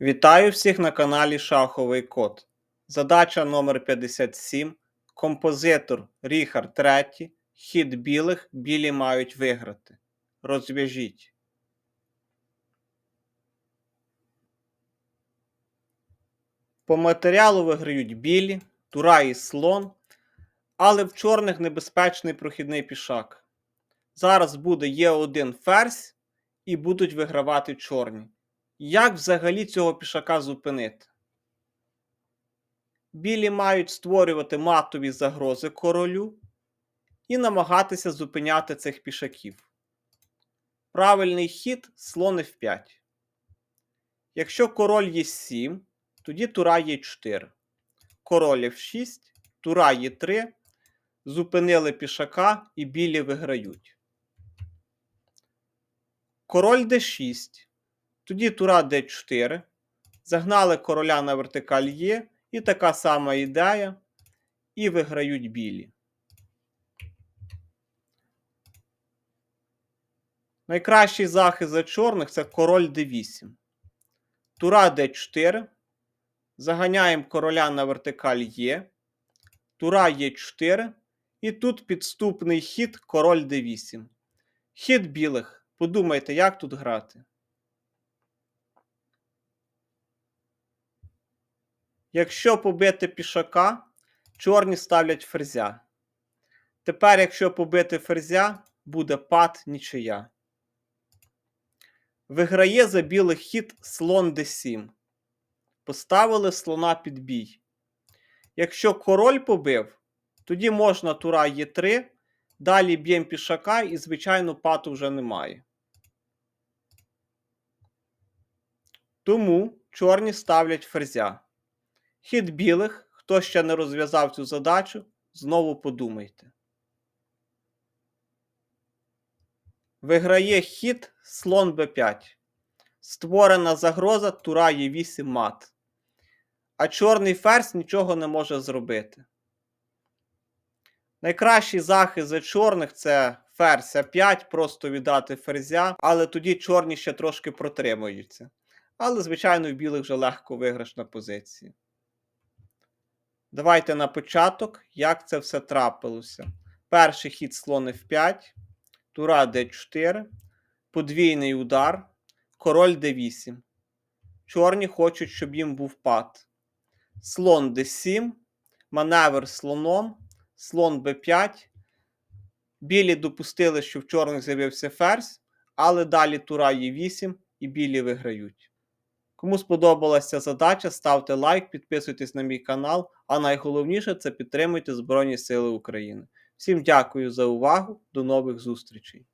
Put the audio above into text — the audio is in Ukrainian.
Вітаю всіх на каналі Шаховий Код. Задача номер 57. Композитор Ріхард III. Хід білих. Білі мають виграти. Розв'яжіть. По матеріалу виграють білі, тура і слон, але в чорних небезпечний прохідний пішак. Зараз буде є один ферзь і будуть вигравати чорні. Як взагалі цього пішака зупинити? Білі мають створювати матові загрози королю і намагатися зупиняти цих пішаків. Правильний хід слон F5. Якщо король є 7, тоді тура є 4. Король F6, тура є 3. Зупинили пішака і білі виграють. Король d6. Тоді тура d4. Загнали короля на вертикаль Є, і така сама ідея. І виграють білі. Найкращий захист за чорних це король d8. Тура d4. Заганяємо короля на вертикаль Є. Тура Е4. І тут підступний хід король d8. Хід білих. Подумайте, як тут грати. Якщо побити пішака, чорні ставлять ферзя. Тепер, якщо побити ферзя, буде пад нічия. Виграє за білий хід слон d7. Поставили слона під бій. Якщо король побив, тоді можна тура Е3. Далі б'ємо пішака і, звичайно, пату вже немає. Тому чорні ставлять ферзя. Хід білих, хто ще не розв'язав цю задачу, знову подумайте. Виграє хід слон b5. Створена загроза тура є 8 мат. А чорний ферзь нічого не може зробити. Найкращий захист за чорних це ферзь А5, просто віддати ферзя, але тоді чорні ще трошки протримуються. Але, звичайно, в білих вже легко виграшна позиція. Давайте на початок, як це все трапилося. Перший хід слон F5, тура d4, подвійний удар, король d8. Чорні хочуть, щоб їм був пад. Слон d7, маневр слоном, слон b5. Білі допустили, що в чорних з'явився ферзь, але далі тура Е8 і білі виграють. Кому сподобалася задача, ставте лайк, підписуйтесь на мій канал, а найголовніше це підтримуйте Збройні Сили України. Всім дякую за увагу, до нових зустрічей!